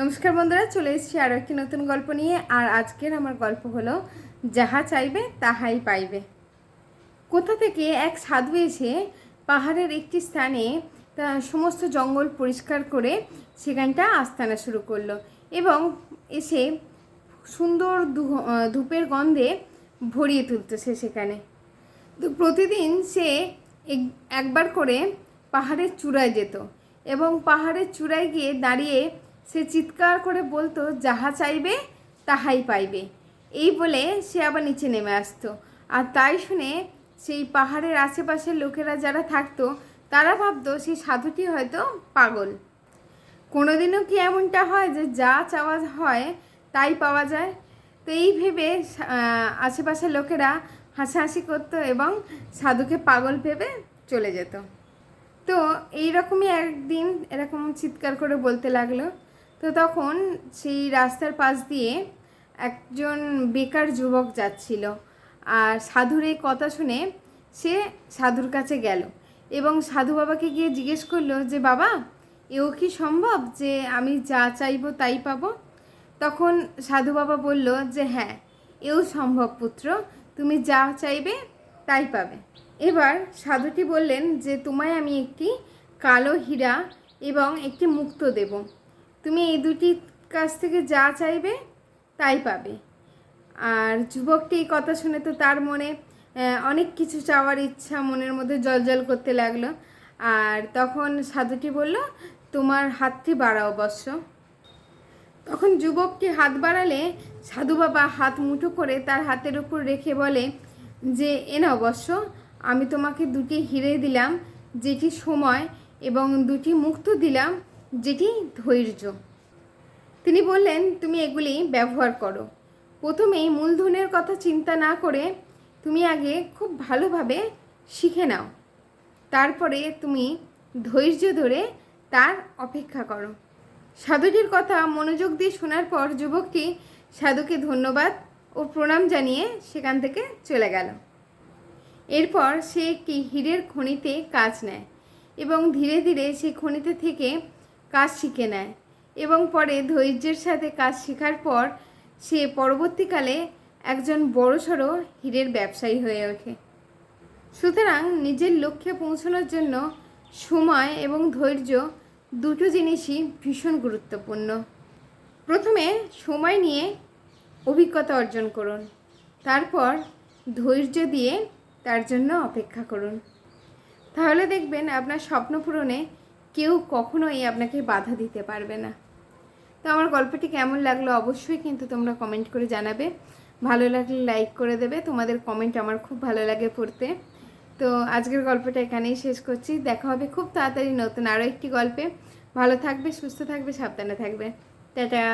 নমস্কার বন্ধুরা, চলে এসেছি আরও একটি নতুন গল্প নিয়ে, আর আজকের আমার গল্প হলো, যাহা চাইবে তাহাই পাইবে। কোথা থেকে এক সাধু এসে পাহাড়ের একটি স্থানে তা সমস্ত জঙ্গল পরিষ্কার করে সেখানটা আস্তানা শুরু করল এবং এসে সুন্দর ধূপের গন্ধে ভরিয়ে তুলতেছে সেখানে। তো প্রতিদিন সে একবার করে পাহাড়ের চূড়ায় যেত এবং পাহাড়ের চূড়ায় গিয়ে দাঁড়িয়ে সে চিৎকার করে বলতো, যাহা চাইবে, তাহাই পাইবে। এই বলে সে আবার নিচে নেমে আসতো। আর তাই শুনে সেই পাহাড়ের আশেপাশের লোকেরা যারা থাকতো, তারা ভাবতো সেই সাধুটি হয়তো পাগল। কোনোদিনও কি এমনটা হয় যে যা চাওয়া হয় তাই পাওয়া যায়? তো এই ভেবে আশেপাশের লোকেরা হাসাহাসি করতো এবং সাধুকে পাগল ভেবে চলে যেত। তো এইরকমই একদিন এরকম চিৎকার করে বলতে লাগল তো তখন সেই রাস্তার পাশ দিয়ে একজন বেকার যুবক যাচ্ছিল। আর সাধুর এই কথা শুনে সে সাধুর কাছে গেল এবং সাধু বাবাকে গিয়ে জিজ্ঞেস করল যে, বাবা, এও কি সম্ভব যে আমি যা চাইব তাই পাবো? তখন সাধু বাবা বলল যে হ্যাঁ এও সম্ভব পুত্র, তুমি যা চাইবে তাই পাবে। এবার সাধুটি বললেন যে, তোমায় আমি একটি কালো হীরা এবং একটি মুক্ত দেব। তুমি এই দুটি কাছ থেকে যা চাইবে, তাই পাবে। আর যুবকটি এই কথা শুনে তো তার মনে অনেক কিছু চাওয়ার ইচ্ছা মনের মধ্যে জলজল করতে লাগল। আর তখন সাধুটি বলল, তোমার হাতটি বাড়াও বৎস। তখন যুবকটি হাত বাড়ালে সাধু বাবা হাত মুঠো করে তার হাতের উপর রেখে বলে, যে, এ না অবশ্য আমি তোমাকে দুটি হিরে দিলাম, যেটি সময় এবং দুটি মুক্ত দিলাম যেটি ধৈর্য। তিনি বললেন, তুমি এগুলি ব্যবহার করো। প্রথমেই মূলধনের কথা চিন্তা না করে তুমি আগে খুব ভালোভাবে শিখে নাও। তারপরে তুমি ধৈর্য ধরে তার অপেক্ষা করো। সাধুটির কথা মনোযোগ দিয়ে শোনার পর যুবকটি সাধুকে ধন্যবাদ ও প্রণাম জানিয়ে সেখান থেকে চলে গেল। এরপর সে একটি হীরের খনিতে কাজ নেয় এবং ধীরে ধীরে সেই খনিতে থেকে কাজ শিখে নেয় এবং পরে ধৈর্যের সাথে কাজ শেখার পর সে পরবর্তীকালে একজন বড়সড় হীরের ব্যবসায়ী হয়ে ওঠে। সুতরাং নিজের লক্ষ্যে পৌঁছানোর জন্য সময় এবং ধৈর্য দুটো জিনিসই ভীষণ গুরুত্বপূর্ণ। প্রথমে সময় নিয়ে অভিজ্ঞতা অর্জন করুন, তারপর ধৈর্য দিয়ে তার জন্য অপেক্ষা করুন। তাহলে দেখবেন আপনার স্বপ্ন পূরণে কেউ কখনোই আপনাকে বাধা দিতে পারবে না। তো আমার গল্পটি কেমন লাগল অবশ্যই কিন্তু তোমরা কমেন্ট করে জানাবে। ভালো লাগলে লাইক করে দেবে। তোমাদের কমেন্ট আমার খুব ভালো লাগে পড়তে। তো আজকের গল্পটা এখানেই শেষ করছি। দেখা হবে খুব তাড়াতাড়ি নতুন আরও একটি গল্পে। ভালো থাকবে, সুস্থ থাকবে, সাবধানে থাকবে। টাটা!